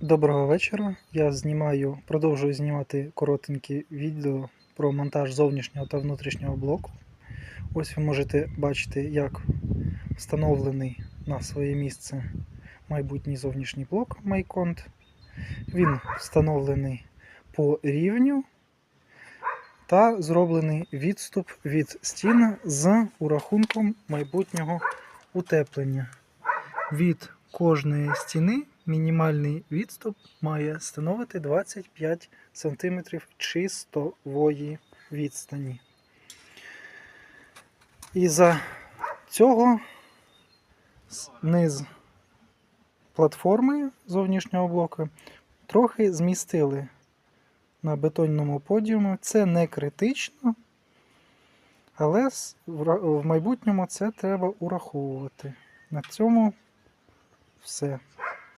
Доброго вечора. Я знімаю, продовжую знімати коротенькі відео про монтаж зовнішнього та внутрішнього блоку. Ось ви можете бачити, як встановлений на своє місце майбутній зовнішній блок Майконт. Він встановлений по рівню та зроблений відступ від стін з урахунком майбутнього утеплення. Від кожної стіни мінімальний відступ має становити 25 см чистової відстані. І за цього низ платформи зовнішнього блоку трохи змістили на бетонному подіумі. Це не критично, але в майбутньому це треба ураховувати. На цьому все.